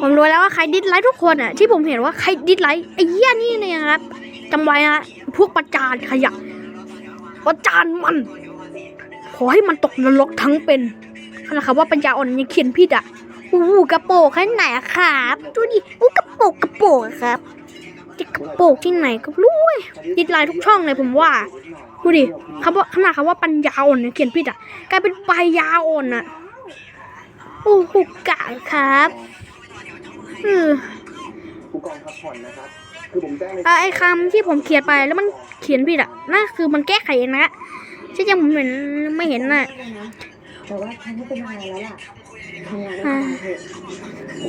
ผมรู้แล้วว่าใครดิสไลค์ทุกคนอะที่ผมเห็นว่าใครดิสไลค์ไอ้เหี้ยนี่เนี่ยนะครับจำไว้นะพวกประจานขยะประจานมัน ขอให้มันตกนรกทั้งเป็นขนาดคำว่าปัญญาอ่อนยังเขียนผิดอะอู้กระโปงแค่ไหนอะครับดูดิอู้กระโปงกระโปงอะครับจะกระโปงที่ไหนก็รู้เว้ยดิสไลค์ทุกช่องเลยผมว่าดูดิคำว่าขนาดคำว่าปัญญาอ่อนเนี่ยเขียนผิดอะกลายเป็นปัญญาอ่อนอะโอ้โหกะครับ ผู้กองพักผ่อนนะครับคือผมแจ้งเลยเอ่อไอ้คำที่ผมเขียนไปแล้วมันเขียนผิดอะนั่นคือมันแก้ไขเองนะที่จริงผมเห็นไม่เห็นน่ะแต่ว่าฉันไม่เป็นอะไรแล้วล่ะทำงานได้สบายเถอะ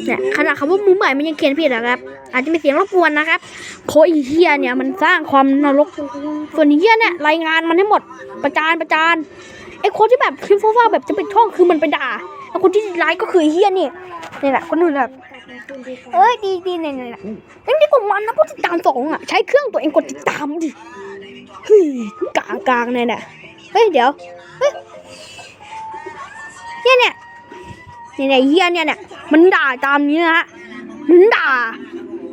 เนี่ยขนาดคำว่ามือใหม่มันยังเขียนผิดอะครับ อาจจะมีเสียงรบกวนนะครับโคอีเฮียเนี่ยมันสร้างความนรกส่วนไอ้เฮียเนี่ยรายงานมันให้หมดประจานประจาน ไอคนที่แบบคลิปฟ้าๆแบบจะเป็นช่องคือมันไปด่าไอคนที่ไลค์ก็คือเฮียนี่นี่แหละคนอื่นแบบเอ้ยดีดีเนี่ยเนี่ยเอ้ยนี่ผมมันนะผู้ติดตามสองอะใช้เครื่องตัวเองกดติดตามดิเฮ้ยกลางกลางเนี่ยเนี่ยเฮ้ยเดี๋ยวเฮ้เนี่ยเนี่ยเนี่ยเนี่ยเฮียเนี่ยเนี่ยมันด่าตามนี้นะฮะมันด่า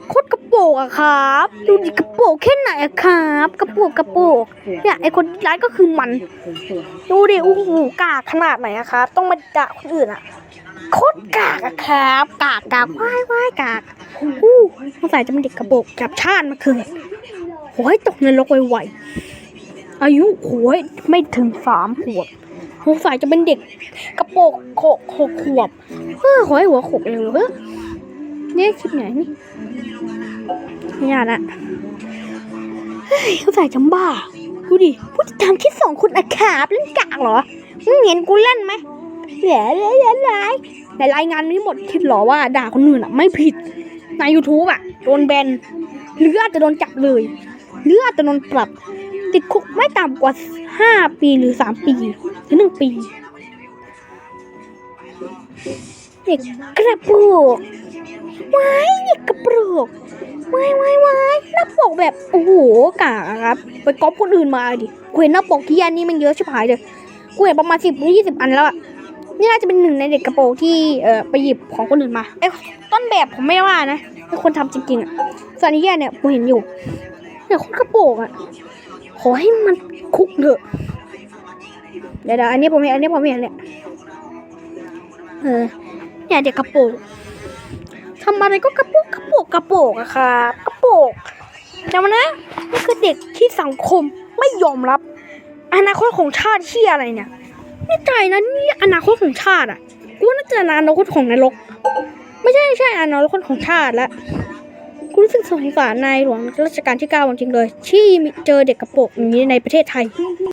โคตรกระ โปงอะครับ ดูดิกระโปงแค่ไหนอะครับ กระโปงกระโปงเนี่ยไอคนร้ายก็คือมัน ดูดิโอ้โหกากขนาดไหนอะครับ ต้องมาด่าคนอื่นอะโคตรกากอะครับ กากกากว้ายว้ายกากอู้สงสัยจะเป็นเด็กกระโปงกับชาติมาเกิดโอ้ยตกนรกไวๆอายุโอ้ยไม่ถึงสามขวบสงสัยจะเป็นเด็กกระโปงโขกหกขวบเฮ้ยขอให้หัวโขกเลยเหรอเนี่คลิปไหนนี่เนี่ยนะเฮ้ยสงสัยจำบ้า ดูดิผู้ติดตามแค่สองคนอะครับเล่นกากเหรอ มึงเห็นกูเล่นไหมแหล่แหล่แหล่แหล่ในรายงานนี้หมดคิดหรอว่าด่าคนอื่นอะไม่ผิด ใน YouTube อะโดนแบนหรืออาจจะโดนจับเลยหรืออาจจะโดนปรับ ติดคุกไม่ต่ำกว่าห้าปีหรือสามปีหรือหนึ่งปีเด็กกระโปร กแบบ โอ้โหกากอะครับ ไปก๊อปคนอื่นมาดิกูเห็นหน้าปกที่อันนี้มันเยอะชิบหายเลยกูเห็นประมาณสิบหรือยี่สิบอันแล้วอะนี่น่าจะเป็นหนึ่งในเด็กกระโปรงที่เอ่อไปหยิบของคนอื่นมาไอ้ต้นแบบผมไม่ว่านะไอ้คนทำจริงๆอะส่วนอันนี้เนี่ยผมเห็นอยู่เนี่ยคนกระโปรงอะขอให้มันคุกเถอะเดี๋ยวๆอันนี้ผมเห็นอันนี้ผมเห็นเนี่ยเออเนี่ยเด็กกระโปรงทำอะไรก็กระโปรงกระโปรงกระโปรงอะครับกระโปรง แต่วันนะนี่คือเด็กที่สังคมไม่ยอมรับ อนาคตของชาติที่อะไรเนี่ยนี่ใจนะนี่อนาคตของชาติอะกูน่าน่าจะอนาคตของนรก ไม่ใช่ไม่ใช่อนาคตของชาติละกูรู้สึกสงสารนายหลวงรัชกาลที่เก้าจริงเลย ที่เจอเด็กกระโปรงอย่างนี้ในประเทศไทย